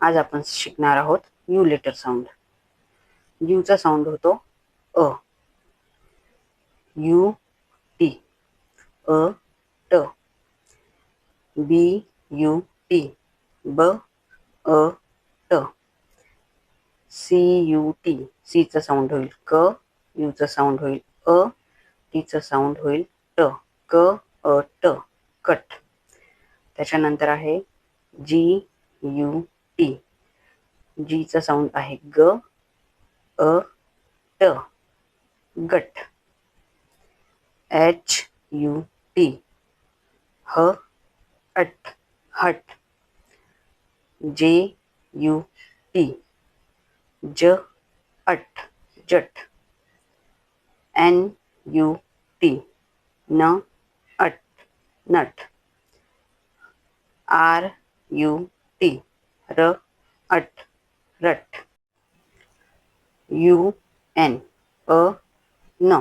आज आपण शिकणार आहोत यू लेटर साऊंड यूचा साऊंड होतो अ. यू टी अ ट बी यू टी ब अ ट सी यू टी सीचा साऊंड होईल क. यूचा साऊंड होईल अ. टीचा साऊंड होईल ट क अ ट कट त्याच्यानंतर आहे जी यू टी जीचा साऊंड आहे ग, अ ट गट. एच यू टी ह, अट, हट. जे यू टी ज, अट, जट. एन यू टी न, अट, नट. आर यू टी र अट रट. यू एन अ न.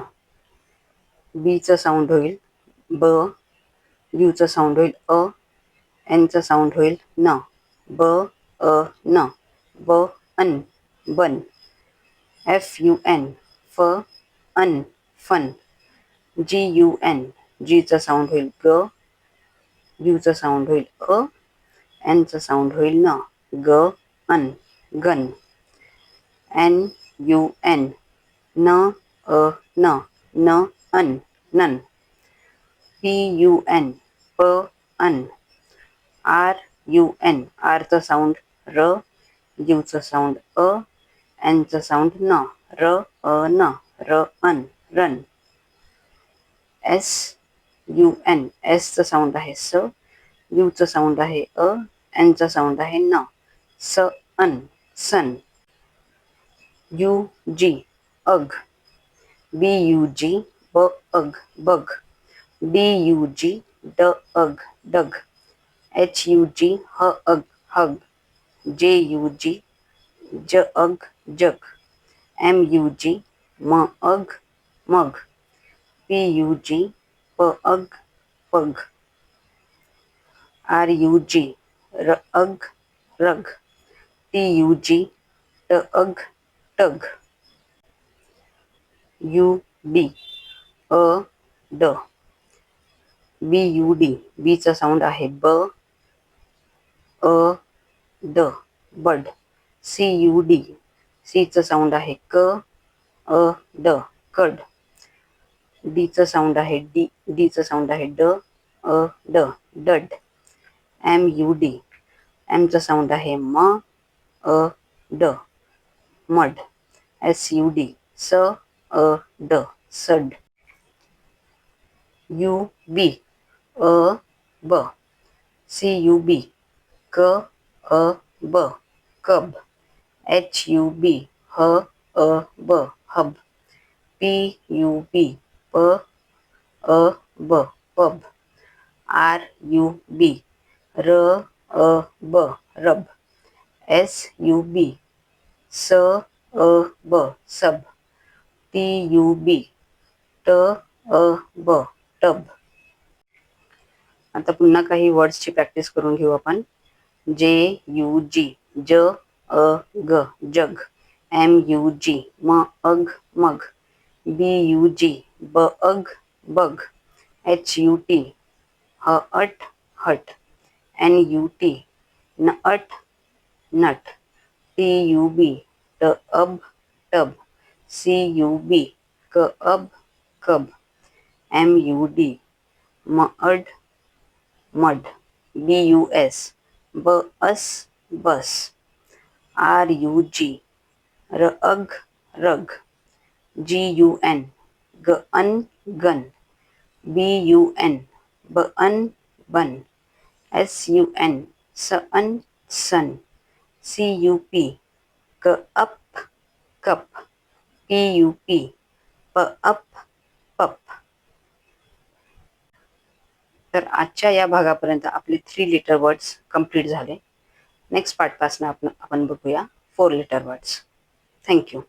बीचं साऊंड होईल ब. यूचं साऊंड होईल अ. एनचं साऊंड होईल न. ब अ न. ब अन बन. एफ यू एन फ अन fun. G U N. जीचं sound होईल ग. यूचं साऊंड होईल अ. एनचं साऊंड होईल न. ग अन गन. N U N. न अ न. न अन नन. P U N. प अन. R U N. आरचं साऊंड र यूचं साऊंड अ एनचं साऊंड न. र अ न. र अन run. S U N. एसचं sound आहे स यूचं साऊंड आहे अ एनचं साऊंड आहे न. स, अन, सन। यू, जी अग बी, यू, जी, ब अग बग डी, यू, जी, ड अग डग एच, यू, जी, ह अग हग जे, यू, जी, ज अग जग एम, यू, जी, म अग मग पी, यू, जी, प अग पग आर, यू, जी, र अग रग टी यू जी ट अग टग यू डी अ ड बी यू डी बीचा साऊंड आहे ब, अ ड बड. सी यू डी सीचा साऊंड आहे क, अ ड कड. डीचा साऊंड आहे डी डीचा साऊंड आहे ड, अ ड डड. एम यू डी एमचा साऊंड आहे म a d. Mud. S u d. So a d. Sud. U b. A b. C u b. K a b. Cub h u b. H a b. Hub. P u b. P a b. Pub. R u b. R a b. Rub. S U B स अ ब सब T U B ट अ ब tub आता पुन्हा काही वर्ड्सची practice करून घेऊ आपण. जे यू जी ज अ ग जग. एम यू जी म, अग, मग. बी यू जी ब, अग, बग. एच यू टी ह, अट, हट. एन यू टी न, अट नट टी यू बी ट अब टब सी यू बी क अब कब एम यू डी म अड मड बी यू एस ब अस बस आर यू जी र अग रग जी यू एन ग अन गन बी यू एन ब अन बन एस यू एन स अन सन सी यू पी क अप कप पी यू पी प अप पप तर आजच्या या भागापर्यंत आपले थ्री लिटर वर्ड्स कंप्लीट झाले. नेक्स्ट पार्टपासनं आपण आपण बघूया फोर लिटर वर्ड्स थँक्यू